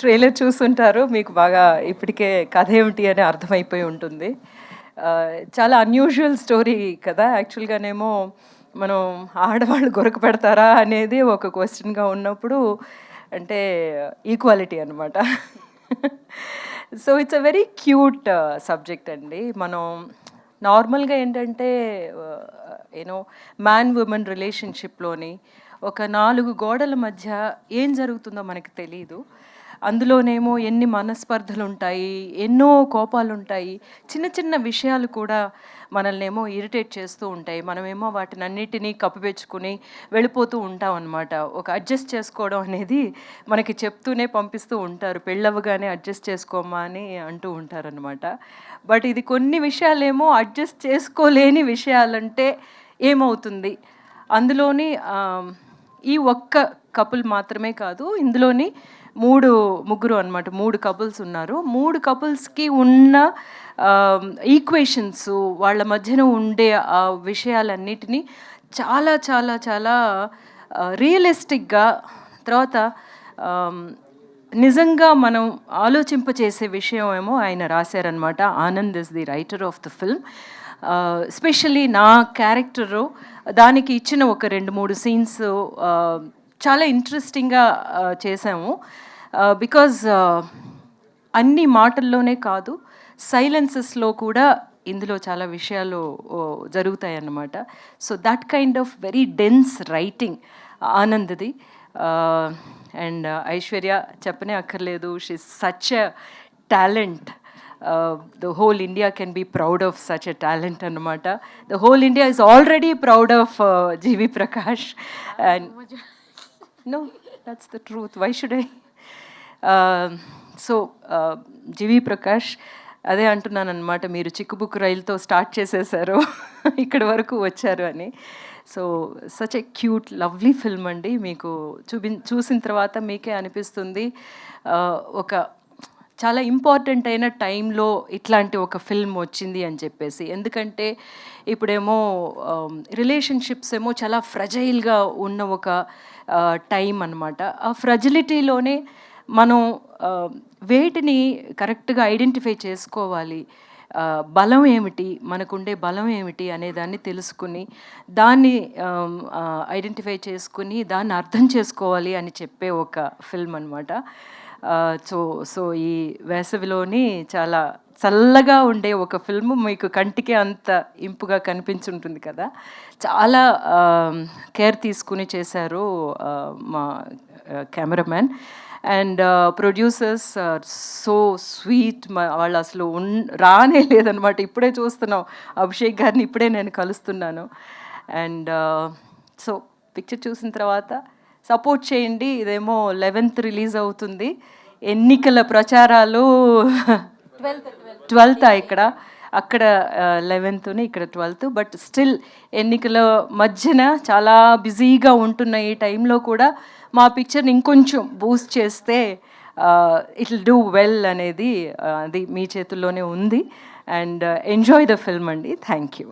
Trailer చూస్తుంటారు. మీకు బాగా ఇప్పటికే కథ ఏమిటి అని అర్థమైపోయి ఉంటుంది. చాలా అన్యూజువల్ స్టోరీ కదా. యాక్చువల్గానేమో మనం ఆడవాళ్ళు గొరక పెడతారా అనేది ఒక క్వశ్చన్గా ఉన్నప్పుడు అంటే ఈక్వాలిటీ అనమాట so it's a very cute subject అండి. మనం నార్మల్గా ఏంటంటే యూనో మ్యాన్ ఉమెన్ రిలేషన్షిప్లోని ఒక నాలుగు గోడల మధ్య ఏం జరుగుతుందో మనకు తెలియదు అందులోనేమో ఎన్ని మనస్పర్ధలు ఉంటాయి ఎన్నో కోపాలు ఉంటాయి చిన్న చిన్న విషయాలు కూడా మనల్నేమో ఇరిటేట్ చేస్తూ ఉంటాయి. మనమేమో వాటిని అన్నిటినీ కప్పిపెచ్చుకుని వెళ్ళిపోతూ ఉంటాం అనమాట ఒక అడ్జస్ట్ చేసుకోవడం అనేది మనకి చెప్తూనే పంపిస్తూ ఉంటారు. పెళ్ళవగానే అడ్జస్ట్ చేసుకోమా అని అంటూ ఉంటారనమాట బట్ ఇది కొన్ని విషయాలేమో అడ్జస్ట్ చేసుకోలేని విషయాలంటే ఏమవుతుంది? అందులోని ఈ ఒక్క కపుల్ మాత్రమే కాదు ఇందులోని మూడు ముగ్గురు అన్నమాట మూడు కపుల్స్ ఉన్నారు. మూడు కపుల్స్కి ఉన్న ఈక్వేషన్స్ వాళ్ళ మధ్యన ఉండే ఆ విషయాలన్నిటినీ చాలా చాలా చాలా రియలిస్టిక్గా తర్వాత నిజంగా మనం ఆలోచింపచేసే విషయం ఏమో ఆయన రాశారనమాట Anand is the writer of the film specially నా క్యారెక్టరు దానికి ఇచ్చిన ఒక రెండు మూడు సీన్స్ చాలా ఇంట్రెస్టింగ్గా చేసాము బికాజ్ అన్ని మాటల్లోనే కాదు సైలెన్సెస్లో కూడా ఇందులో చాలా విషయాలు ఓ, జరుగుతాయి అన్నమాట so that kind of very dense writing ఆనంద్ది and Aishwarya చెప్పనే అక్కర్లేదు she such a talent the whole India can be proud of such a talent అనమాట the whole India is already proud of GV Prakash and no that's the truth why should I so GV Prakash అదే అంటున్నాను అనమాట మీరు చిక్కుబుక్ రైలుతో start చేసేసారు ఇక్కడ వరకు వచ్చారు అని. So such a cute lovely film అండి. మీకు చూపి చూసిన తర్వాత మీకే అనిపిస్తుంది. Uh, ఒక చాలా ఇంపార్టెంట్ అయిన టైంలో ఇట్లాంటి ఒక ఫిల్మ్ వచ్చింది అని చెప్పేసి. ఎందుకంటే ఇప్పుడేమో రిలేషన్షిప్స్ ఏమో చాలా ఫ్రజైల్గా ఉన్న ఒక టైం అనమాట ఆ ఫ్రజిలిటీలోనే మనం వేటిని కరెక్ట్గా ఐడెంటిఫై చేసుకోవాలి బలం ఏమిటి మనకుండే బలం ఏమిటి అనే దాన్ని తెలుసుకుని దాన్ని ఐడెంటిఫై చేసుకుని దాన్ని అర్థం చేసుకోవాలి అని చెప్పే ఒక ఫిల్మ్ అనమాట సో సో ఈ వేసవిలోని చాలా చల్లగా ఉండే ఒక ఫిల్మ్ మీకు కంటికి అంత ఇంపుగా కనిపించుంటుంది కదా. చాలా కేర్ తీసుకుని చేశారు మా cameraman and producers so sweet వాళ్ళు అసలు ఉన్ రానే లేదనమాట. ఇప్పుడే చూస్తున్నాం. అభిషేక్ గారిని ఇప్పుడే నేను కలుస్తున్నాను. అండ్ సో పిక్చర్ చూసిన తర్వాత సపోర్ట్ చేయండి. ఇదేమో లెవెన్త్ రిలీజ్ అవుతుంది. ఎన్నికల ప్రచారాలు ట్వెల్త్ ఇక్కడ. అక్కడ లెవెన్త్ని ఇక్కడ ట్వెల్త్. బట్ స్టిల్ ఎన్నికల మధ్యన చాలా బిజీగా ఉంటున్న ఈ టైంలో కూడా మా పిక్చర్ని ఇంకొంచెం బూస్ట్ చేస్తే ఇట్ డూ వెల్ అనేది అది మీ చేతుల్లోనే ఉంది. అండ్ ఎంజాయ్ ద ఫిల్మ్ అండి. Thank you